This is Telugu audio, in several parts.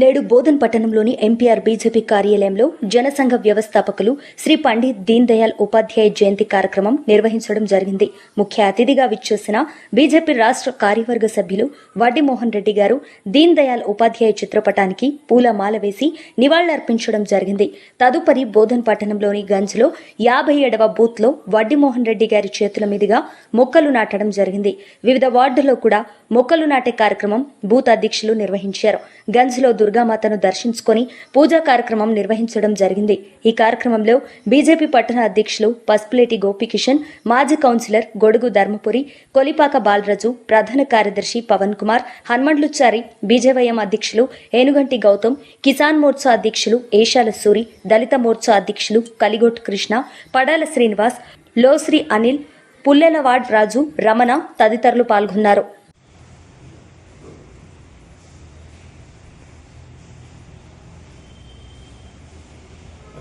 నేడు బోధన్ పట్టణంలోని ఎంపీఆర్ బీజేపీ కార్యాలయంలో జనసంఘ వ్యవస్థాపకులు శ్రీ పండిత్ దీన్ దయాల్ ఉపాధ్యాయ జయంతి కార్యక్రమం నిర్వహించడం జరిగింది. ముఖ్య అతిథిగా విచ్చేసిన బీజేపీ రాష్ట్ర కార్యవర్గ సభ్యులు వడ్డీమోహన్ రెడ్డి గారు దీన్ దయాల్ ఉపాధ్యాయ చిత్రపటానికి పూలమాల వేసి నివాళులర్పించడం జరిగింది. తదుపరి బోధన్ పట్టణంలోని గంజ్లో యాభై ఏడవ బూత్లో వడ్డీమోహన్ రెడ్డి గారి చేతుల మీదుగా మొక్కలు నాటడం జరిగింది. వివిధ వార్డుల్లో కూడా మొక్కలు నాటే కార్యక్రమం బూత్ అధ్యక్షులు నిర్వహించారు. గంజ్లో దుర్గామాతను దర్శించుకొని పూజా కార్యక్రమం నిర్వహించడం జరిగింది. ఈ కార్యక్రమంలో బీజేపీ పట్టణ అధ్యక్షులు పసుపులేటి గోపికిషన్ మాజీ కౌన్సిలర్ గొడుగు ధర్మపురి కొలిపాక బాలరాజు ప్రధాన కార్యదర్శి పవన్ కుమార్ హన్మండ్లుచారి బీజేవైఎం అధ్యక్షులు ఏనుగంటి గౌతమ్ కిసాన్ మోర్చా అధ్యక్షులు ఏషాల సూరి దళిత మోర్చా అధ్యక్షులు కలిగొట్టు కృష్ణ పడాల శ్రీనివాస్ లోశ్రీ అనిల్ పుల్లెలవాడ్ రాజు రమణ తదితరులు పాల్గొన్నారు.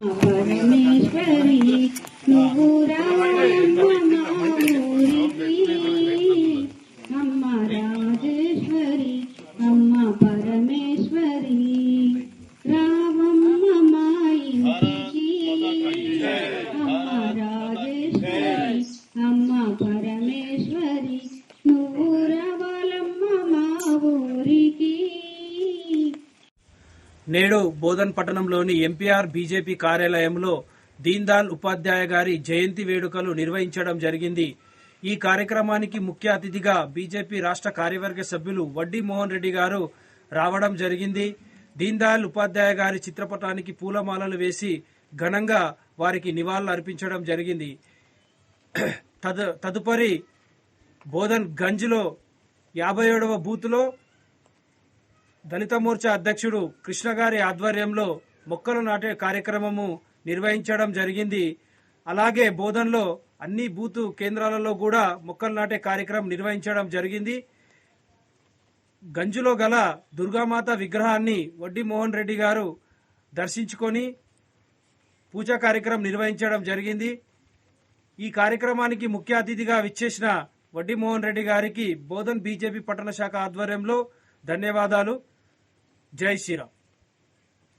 परमेश्वरी नुरा నేడు బోధన్ పట్టణంలోని ఎంపీఆర్ బీజేపీ కార్యాలయంలో దీన్దాల్ ఉపాధ్యాయ గారి జయంతి వేడుకలు నిర్వహించడం జరిగింది. ఈ కార్యక్రమానికి ముఖ్య అతిథిగా బీజేపీ రాష్ట్ర కార్యవర్గ సభ్యులు వడ్డీ మోహన్ రెడ్డి గారు రావడం జరిగింది. దీన్దయాల్ ఉపాధ్యాయ గారి చిత్రపటానికి పూలమాలలు వేసి ఘనంగా వారికి నివాళులు అర్పించడం జరిగింది. తదు తదుపరి బోధన్ గంజ్లో యాభై ఏడవ బూత్లో దళిత మోర్చా అధ్యక్షుడు కృష్ణ గారి ఆధ్వర్యంలో మొక్కలు నాటే కార్యక్రమము నిర్వహించడం జరిగింది. అలాగే బోధన్లో అన్ని బూతు కేంద్రాలలో కూడా మొక్కలు నాటే కార్యక్రమం నిర్వహించడం జరిగింది. గంజులో గల దుర్గామాత విగ్రహాన్ని వడ్డీ మోహన్ రెడ్డి గారు దర్శించుకొని పూజా కార్యక్రమం నిర్వహించడం జరిగింది. ఈ కార్యక్రమానికి ముఖ్య అతిథిగా విచ్చేసిన వడ్డీ మోహన్ రెడ్డి గారికి బోధన్ బీజేపీ పట్టణ శాఖ ఆధ్వర్యంలో ధన్యవాదాలు. జై శ్రీరామ్.